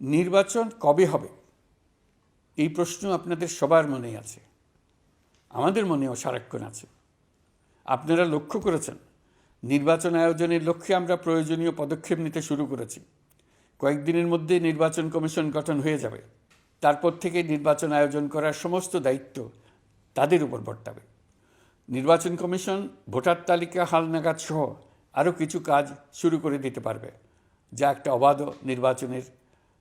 নির্বাচন কবে হবে? এই প্রশ্ন আপনাদের সবার মনেই আছে। আমাদের মনেও সারাক্ষণ আছে। আপনারা লক্ষ্য করেছেন, নির্বাচন আয়োজনের লক্ষ্যে আমরা প্রয়োজনীয় পদক্ষেপ নিতে শুরু করেছি। কয়েকদিনের মধ্যে নির্বাচন কমিশন গঠন হয়ে যাবে। তারপর থেকে নির্বাচন আয়োজন করার সমস্ত দায়িত্ব তাদের উপর বর্তাবে। নির্বাচন কমিশন, ভোটার তালিকা হালনাগাদ সহ আরও কিছু কাজ শুরু করে দিতে পারবে, যা একটা অবাধ নির্বাচনের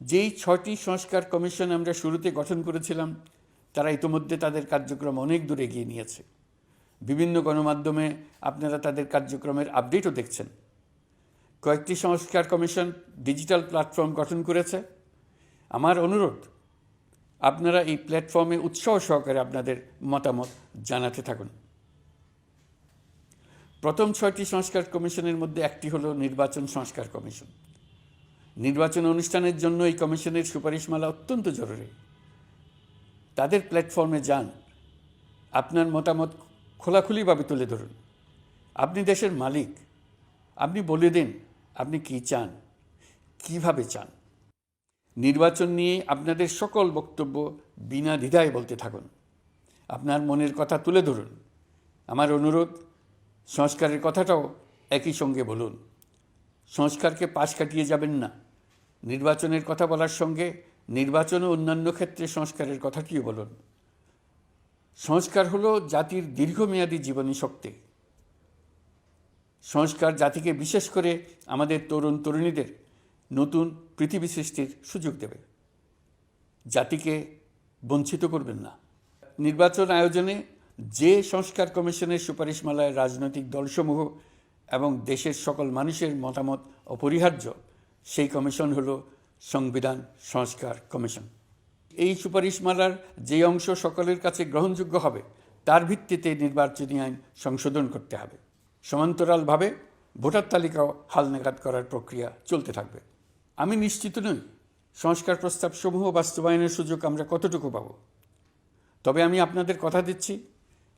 যেই ছয়টি সংস্কার কমিশন আমরা শুরুতে গঠন করেছিলাম, তারা ইতোমধ্যে তাদের কার্যক্রম অনেক দূর এগিয়ে নিয়েছে। বিভিন্ন গণমাধ্যমে আপনারা তাদের কার্যক্রমের আপডেটও দেখছেন। কয়েকটি সংস্কার কমিশন ডিজিটাল প্ল্যাটফর্ম গঠন করেছে। আমার অনুরোধ, আপনারা এই প্ল্যাটফর্মে উৎসাহ সহকারে আপনাদের মতামত জানাতে থাকুন। প্রথম ছয়টি সংস্কার কমিশনের মধ্যে একটি হলো নির্বাচন সংস্কার কমিশন। নির্বাচন অনুষ্ঠানের জন্য এই কমিশনের সুপারিশমালা অত্যন্ত জরুরি। তাদের প্ল্যাটফর্মে যান। আপনার মতামত খোলাখুলিভাবে তুলে ধরুন। আপনি দেশের মালিক। আপনি বলে দিন, আপনি কি চান? কীভাবে চান? নির্বাচন নিয়ে আপনাদের সকল বক্তব্য বিনা দ্বিধায় বলতে থাকুন। আপনার মনের কথা তুলে ধরুন। আমার অনুরোধ, সংস্কারের কথাটাও একই সঙ্গে বলুন। সংস্কারকে পাশ কাটিয়ে যাবেন না। নির্বাচনের কথা বলার সঙ্গে নির্বাচন ও অন্যান্য ক্ষেত্রে সংস্কারের কথাটিও বলুন? সংস্কার হলো জাতির দীর্ঘমেয়াদী জীবনী শক্তি। সংস্কার জাতিকে বিশেষ করে আমাদের তরুণ তরুণীদের নতুন পৃথিবী সৃষ্টির সুযোগ দেবে। জাতিকে বঞ্চিত করবেন না। নির্বাচন আয়োজনে যে সংস্কার কমিশনের সুপারিশমালায় রাজনৈতিক দলসমূহ এবং দেশের সকল মানুষের মতামত অপরিহার্য সেই কমিশন হলো সংবিধান সংস্কার কমিশন। এই সুপারিশমালার যে অংশ সকলের কাছে গ্রহণযোগ্য হবে, তার ভিত্তিতে নির্বাচনী আইন সংশোধন করতে হবে। সমান্তরালভাবে ভোটার তালিকাও হালনাগাদ করার প্রক্রিয়া চলতে থাকবে। আমি নিশ্চিত নই সংস্কার প্রস্তাবসমূহ বাস্তবায়নের সুযোগ আমরা কতটুকু পাব। তবে আমি আপনাদের কথা দিচ্ছি,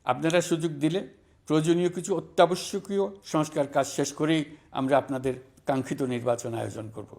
আপনারা সুযোগ দিলে প্রয়োজনীয় কিছু অত্যাবশ্যকীয় সংস্কার কাজ শেষ করেই আমরা আপনাদের কাঙ্ক্ষিত নির্বাচন আয়োজন করব।